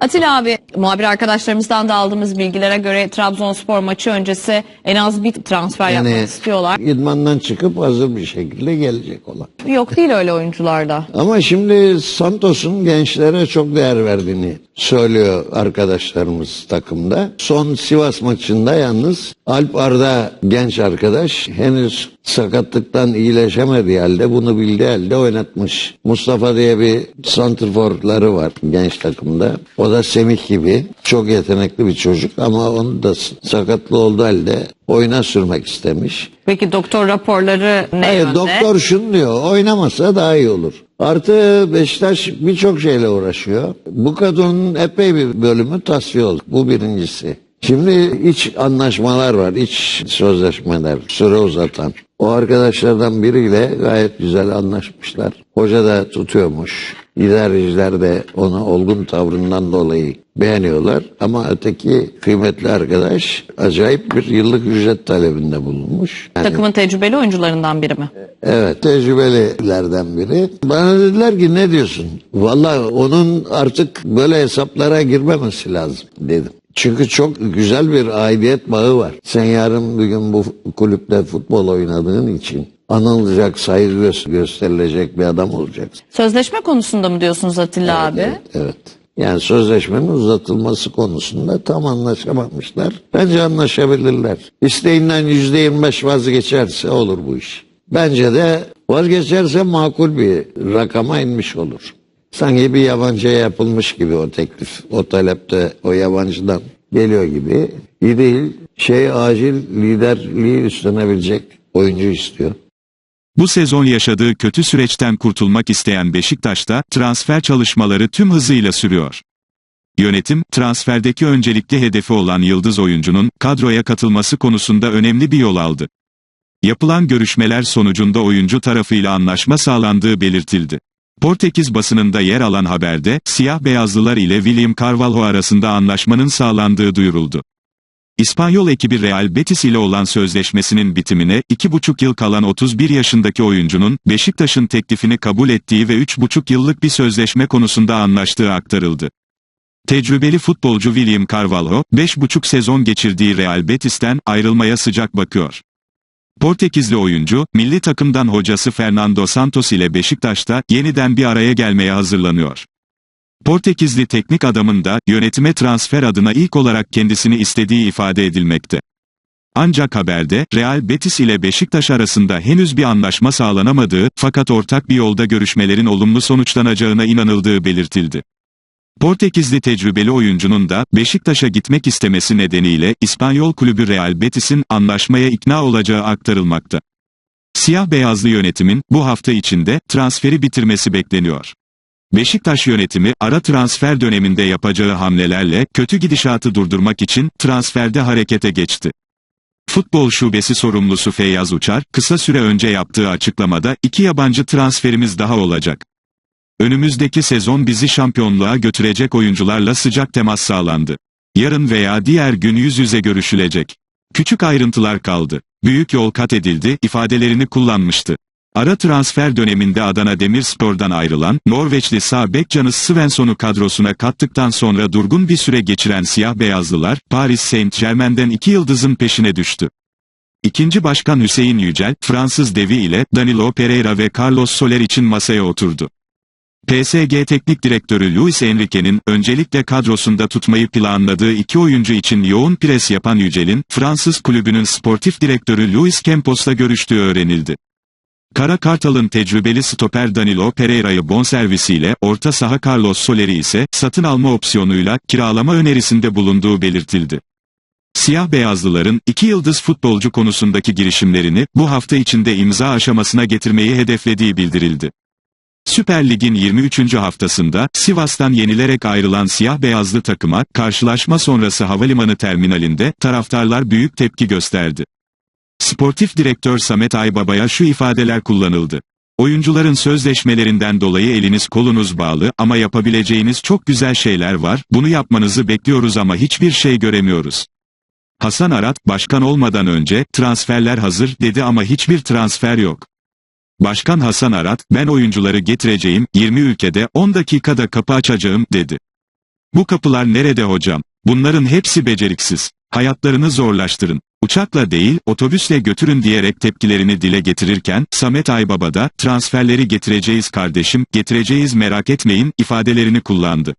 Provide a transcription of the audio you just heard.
Atilla abi muhabir arkadaşlarımızdan da aldığımız bilgilere göre Trabzonspor maçı öncesi en az bir transfer Yani yapmak istiyorlar. idmandan çıkıp hazır bir şekilde gelecek olan. Yok değil öyle oyuncularda. Ama şimdi Santos'un gençlere çok değer verdiğini söylüyor arkadaşlarımız takımda. Son Sivas maçında yalnız Alp Arda genç arkadaş henüz sakatlıktan iyileşemediği halde bunu bildiği halde oynatmış. Mustafa diye bir santrforları var genç takımda. O da Semih gibi çok yetenekli bir çocuk ama onu da sakatlı olduğu halde oyuna sürmek istemiş. Peki doktor raporları ne Hayır yönde? doktor şunu diyor oynamasa daha iyi olur. Artı Beşiktaş birçok şeyle uğraşıyor. Bu kadronun epey bir bölümü tasfiye oldu. Bu birincisi. Şimdi iç anlaşmalar var, iç sözleşmeler, süre uzatan. O arkadaşlardan biriyle gayet güzel anlaşmışlar. Hoca da tutuyormuş. İdareciler de onu olgun tavrından dolayı beğeniyorlar. Ama öteki kıymetli arkadaş acayip bir yıllık ücret talebinde bulunmuş. Yani Takımın tecrübeli oyuncularından biri mi? Evet tecrübelilerden biri. Bana dediler ki ne diyorsun? Vallahi onun artık böyle hesaplara girmemesi lazım dedim. Çünkü çok güzel bir aidiyet bağı var. Sen yarın bir gün bu kulüpte futbol oynadığın için anılacak, saygı gö- gösterilecek bir adam olacaksın. Sözleşme konusunda mı diyorsunuz Atilla abi? Evet, evet. Yani sözleşmenin uzatılması konusunda tam anlaşamamışlar. Bence anlaşabilirler. İsteğinden yüzde yirmi beş vazgeçerse olur bu iş. Bence de vazgeçerse makul bir rakama inmiş olur. Sanki bir yabancıya yapılmış gibi o teklif. O talepte o yabancıdan geliyor gibi. İyi değil. Şey acil liderliği üstlenebilecek oyuncu istiyor. Bu sezon yaşadığı kötü süreçten kurtulmak isteyen Beşiktaş'ta transfer çalışmaları tüm hızıyla sürüyor. Yönetim, transferdeki öncelikli hedefi olan yıldız oyuncunun kadroya katılması konusunda önemli bir yol aldı. Yapılan görüşmeler sonucunda oyuncu tarafıyla anlaşma sağlandığı belirtildi. Portekiz basınında yer alan haberde, siyah beyazlılar ile William Carvalho arasında anlaşmanın sağlandığı duyuruldu. İspanyol ekibi Real Betis ile olan sözleşmesinin bitimine 2,5 yıl kalan 31 yaşındaki oyuncunun Beşiktaş'ın teklifini kabul ettiği ve 3,5 yıllık bir sözleşme konusunda anlaştığı aktarıldı. Tecrübeli futbolcu William Carvalho, 5,5 sezon geçirdiği Real Betis'ten ayrılmaya sıcak bakıyor. Portekizli oyuncu, milli takımdan hocası Fernando Santos ile Beşiktaş'ta yeniden bir araya gelmeye hazırlanıyor. Portekizli teknik adamın da yönetime transfer adına ilk olarak kendisini istediği ifade edilmekte. Ancak haberde Real Betis ile Beşiktaş arasında henüz bir anlaşma sağlanamadığı fakat ortak bir yolda görüşmelerin olumlu sonuçlanacağına inanıldığı belirtildi. Portekizli tecrübeli oyuncunun da Beşiktaş'a gitmek istemesi nedeniyle İspanyol kulübü Real Betis'in anlaşmaya ikna olacağı aktarılmakta. Siyah beyazlı yönetimin bu hafta içinde transferi bitirmesi bekleniyor. Beşiktaş yönetimi ara transfer döneminde yapacağı hamlelerle kötü gidişatı durdurmak için transferde harekete geçti. Futbol şubesi sorumlusu Feyyaz Uçar, kısa süre önce yaptığı açıklamada iki yabancı transferimiz daha olacak. Önümüzdeki sezon bizi şampiyonluğa götürecek oyuncularla sıcak temas sağlandı. Yarın veya diğer gün yüz yüze görüşülecek. Küçük ayrıntılar kaldı. Büyük yol kat edildi ifadelerini kullanmıştı. Ara transfer döneminde Adana Demirspor'dan ayrılan, Norveçli sağ bek Canis Svensson'u kadrosuna kattıktan sonra durgun bir süre geçiren siyah beyazlılar, Paris Saint-Germain'den iki yıldızın peşine düştü. İkinci başkan Hüseyin Yücel, Fransız devi ile Danilo Pereira ve Carlos Soler için masaya oturdu. PSG Teknik Direktörü Luis Enrique'nin öncelikle kadrosunda tutmayı planladığı iki oyuncu için yoğun pres yapan Yücel'in, Fransız kulübünün sportif direktörü Luis Campos'la görüştüğü öğrenildi. Kara Kartal'ın tecrübeli stoper Danilo Pereira'yı bonservisiyle, orta saha Carlos Soler'i ise satın alma opsiyonuyla kiralama önerisinde bulunduğu belirtildi. Siyah beyazlıların iki yıldız futbolcu konusundaki girişimlerini bu hafta içinde imza aşamasına getirmeyi hedeflediği bildirildi. Süper Lig'in 23. haftasında Sivas'tan yenilerek ayrılan siyah beyazlı takıma karşılaşma sonrası havalimanı terminalinde taraftarlar büyük tepki gösterdi. Sportif direktör Samet Aybaba'ya şu ifadeler kullanıldı. Oyuncuların sözleşmelerinden dolayı eliniz kolunuz bağlı ama yapabileceğiniz çok güzel şeyler var, bunu yapmanızı bekliyoruz ama hiçbir şey göremiyoruz. Hasan Arat, başkan olmadan önce, transferler hazır dedi ama hiçbir transfer yok. Başkan Hasan Arat, ben oyuncuları getireceğim, 20 ülkede 10 dakikada kapı açacağım, dedi. Bu kapılar nerede hocam? Bunların hepsi beceriksiz. Hayatlarını zorlaştırın. Uçakla değil, otobüsle götürün diyerek tepkilerini dile getirirken, Samet Aybaba da, transferleri getireceğiz kardeşim, getireceğiz merak etmeyin, ifadelerini kullandı.